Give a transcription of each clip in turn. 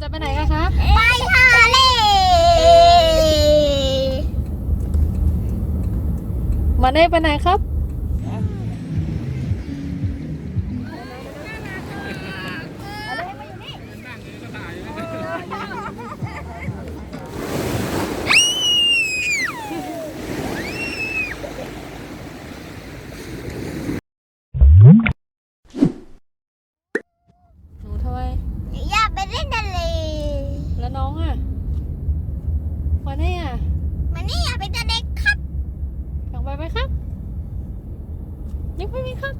จะไปไหนกันครับ ไปทะเลมาเน่ไปไหนครับ หนูทำไม อยากไปเล่นทะเล แล้วน้องอะมาเน่อะมันนี่อยากไปทะเลครับอยากไปไหมครับยังไม่มีครับ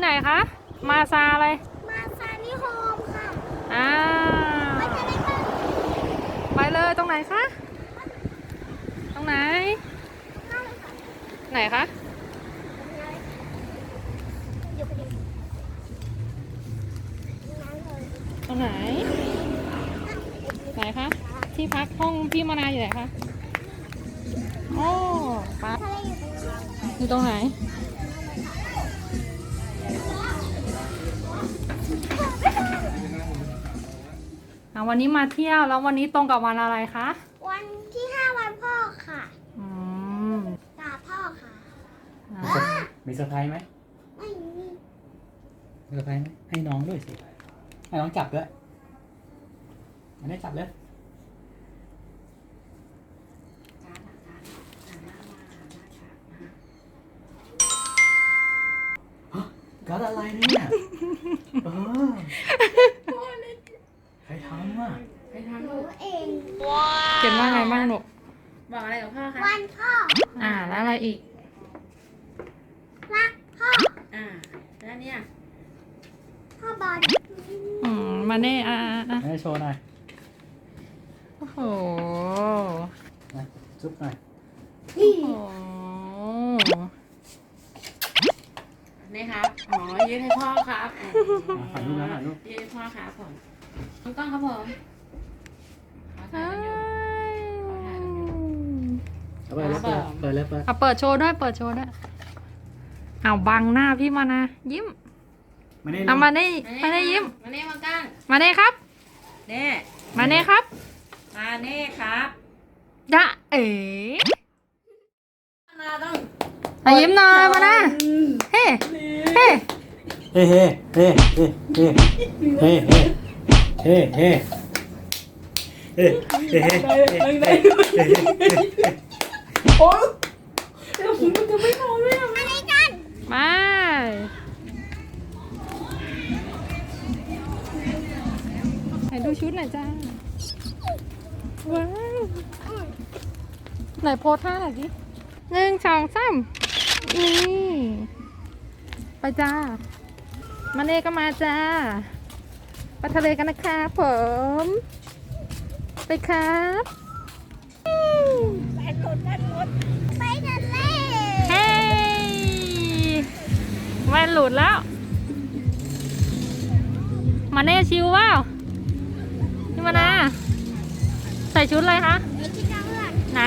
ที่ไหนคะ มาซาอะไร มาซานิโฮมค่ะอ่าไปทะเลกันไปเลยตรงไหนคะ ตรงไหน ไหนคะอยู่พอดีนั่งเลยตรงไหน ไหนคะ ที่พักห้องพี่มานาอยู่ไหนคะ โอ้ปั๊บทะเลอยู่ตรงนี้อยู่ตรงไหน อะวันนี้มาเที่ยวแล้ววันนี้ตรงกับวันอะไรคะ วันที่ห้าวันพ่อค่ะอืมตาพ่อค่ะ อะมีเซอร์ไพรส์ไหมไม่มีมีเซอร์ไพรส์ไหมให้น้องด้วยสิ ให้น้องจับด้วยอันนี้จับเลยฮะการ์ดอะไรเนี่ยเออใครทำอะ ไปทำ หนู ลูก เอง เขียนว่าไงบ้างลูก บอกอะไรกับ พ่อคะวันพ่อ อ่า แล้วอะไรอีก รักพ่อ อ่า แล้วเนี่ย พ่อบอลอืม มาเน่อ่าอ่าอ่าให้โชว์หน่อยโอ้โห นะจุ๊บหน่อยโอ้โหนี่ครับ อ๋อ ยืนให้พ่อครับอ๋ออะถ่ายรูปแล้วถ่ายรูป ยืนให้พ่อครับผมน้องกล้องครับผมขอถ่ายกันอยู่ เอาเปิดเลยเปิดเปิดเลยเปิดเอาเปิดโชว์ด้วยเปิดโชว์ด้วยเอาบังหน้าพี่มานะยิ้มมานี่เอามาได้มาได้ยิ้ม มาเน่มากล้างมาได้ครับ เน่มาได้ครับมาเน่ครับจะเอ๋มาต้องเอายิ้มหน่อยมานะเฮ้เฮ้เฮ้เฮ้เฮ้เฮ้เฮ้เฮ้เฮ้เฮ้เฮ้เฮ้เฮ้เฮ้เฮ้เฮ้ โอ้ยเดี๋ยวผมจะไม่นอนเลยอะอะไรกัน มาไหนดูชุดหน่อยจ้า ว้าว ไหนโพสท่าหน่อยดิหนึ่งสองสามนี่ ไปจ้า มาเน่ก็มาจ้า ไปทะเลกันนะคะผม ไปครับ ไปทะเลเฮ้ยแว่นหลุดแล้ว มาเน่ชิวว้าวนี่มานาใส่ชุดอะไรคะ ไหน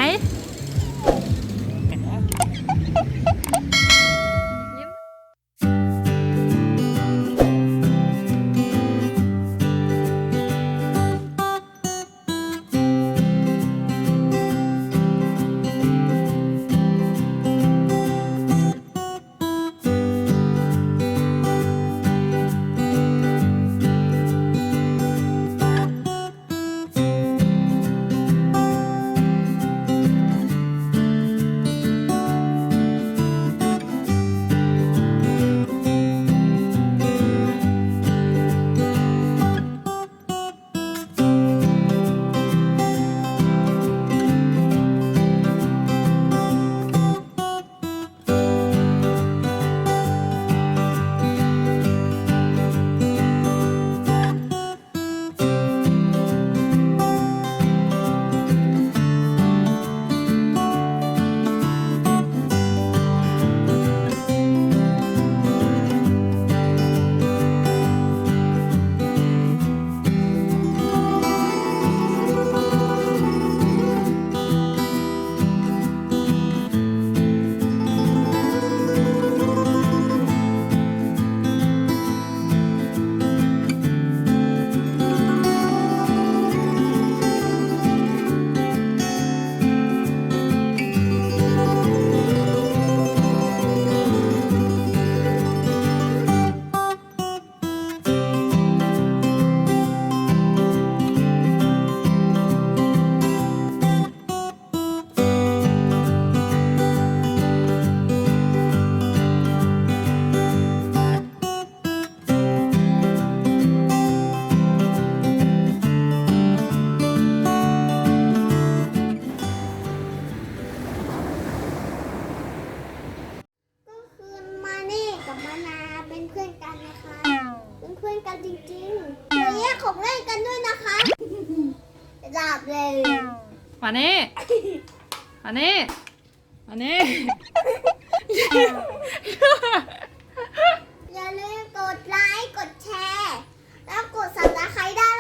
ของเล่นกันด้วยนะคะหลับเลยมานี่มานี่มานี่อย่าลืมกดไลค์ กดแชร์ แล้วกดสับสไครได้